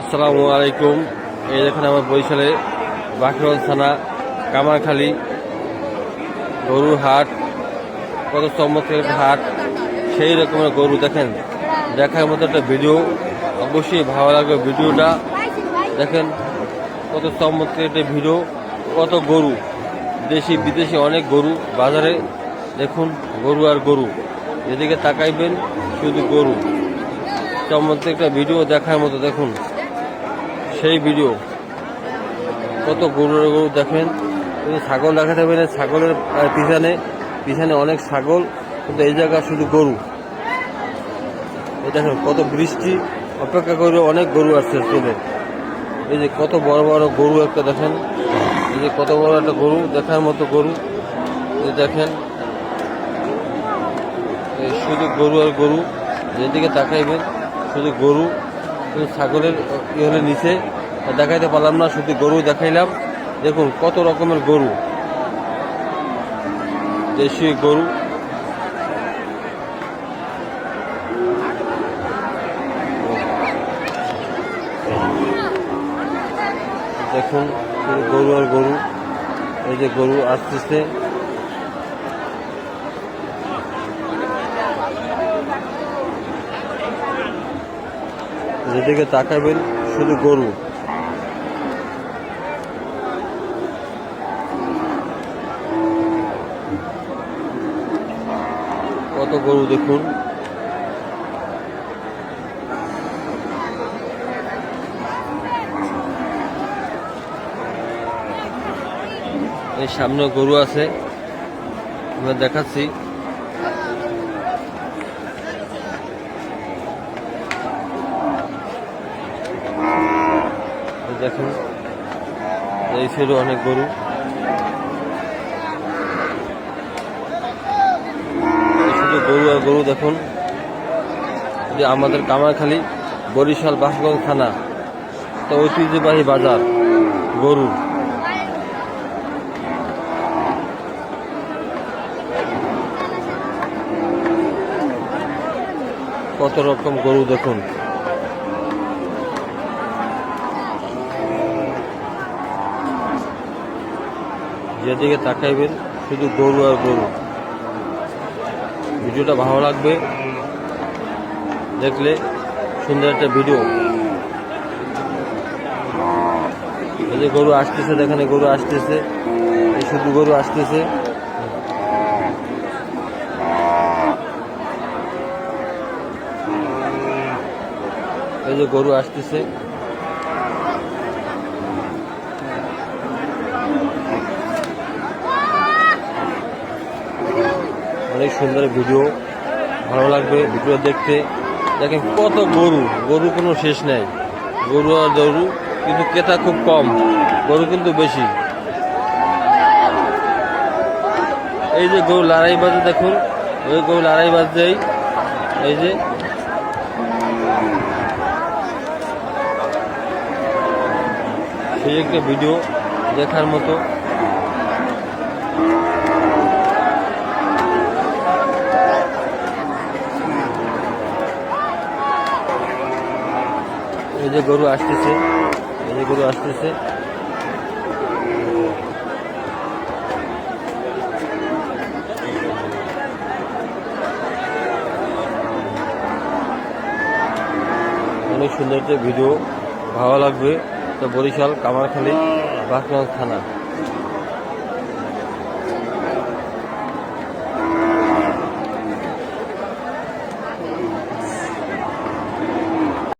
আসসালামু আলাইকুম। এই দেখেন আমার বরিশালে বাকিগঞ্জ থানা, কামারখালী গরুর হাট কত চমৎকার হাট, সেই রকমের গরু দেখেন। দেখার মতো একটা ভিডিও, অবশ্যই ভালো লাগবে ভিডিওটা। দেখেন কত চমৎকার একটা ভিডিও, কত গরু, দেশি বিদেশি অনেক গরু, বাজারে দেখুন গরু আর গরু। এদিকে তাকাইবেন, শুধু গরু। চমৎকার একটা ভিডিও দেখার মতো দেখুন। সেই ভিডিও কত গরু গরু দেখেন। ছাগল দেখাতে পারেন ছাগলের আহ, পিছনে পিছনে অনেক ছাগল কিন্তু এই জায়গা শুধু গরু। দেখেন কত বৃষ্টি অপেক্ষা করে অনেক গরু আসছে চলে এই যে কত বড় বড় গরু একটা দেখেন। এই যে কত বড় একটা গরু দেখার মতো গরু। এই দেখেন। শুধু গরু আর গরু যেদিকে তাকাইবেন শুধু গরু। শুধু ছাগলের ই হলে নিচে দেখাইতে পারলাম না, শুধু গরু দেখাইলাম। দেখুন, কত রকমের গরু। দেশীয় গরু। দেখুন গরু আর গরু। এই যে গরু আসতেছে। যেদিকে তাকাবেন শুধু গরু। কত গরু দেখুন। সামনে গরু আছে। আমরা দেখাচ্ছি এই দেখুন। এই সাইডে অনেক গরু। শুধু গরু আর গরু দেখুন। যে আমাদের কামারখালী বরিশাল বাসগঞ্জ থানা। তো ঐতিহ্যবাহী বাজার, গরু। কত রকম গরু দেখুন। যেদিকে তাকাইবেন, শুধু গরু আর গরু। ভিডিওটা ভালো লাগবে, দেখলে সুন্দর একটা ভিডিও। এই যে গরু আসতেছে, দেখেন গরু আসতেছে, এই শুধু গরু আসতেছে। এই যে গরু আসতেছে। সুন্দর ভিডিও, ভালো লাগবে ভিডিও দেখতে। দেখেন কত গরু গরু কোনো শেষ নেই। গরু আর গরু, কিন্তু কেতা খুব কম, গরু কিন্তু বেশি। এই যে গরু লড়াই বাজে দেখুন ওই গরু লড়াই বাজছেই এই যে। সেই একটা ভিডিও দেখার মতো। এই যে গরু আসতেছে, এই যে গরু আসতেছে। অনেক সুন্দর একটা ভিডিও, ভালো লাগবে। তো বরিশাল, কামারখালী বাঁকগঞ্জ থানা।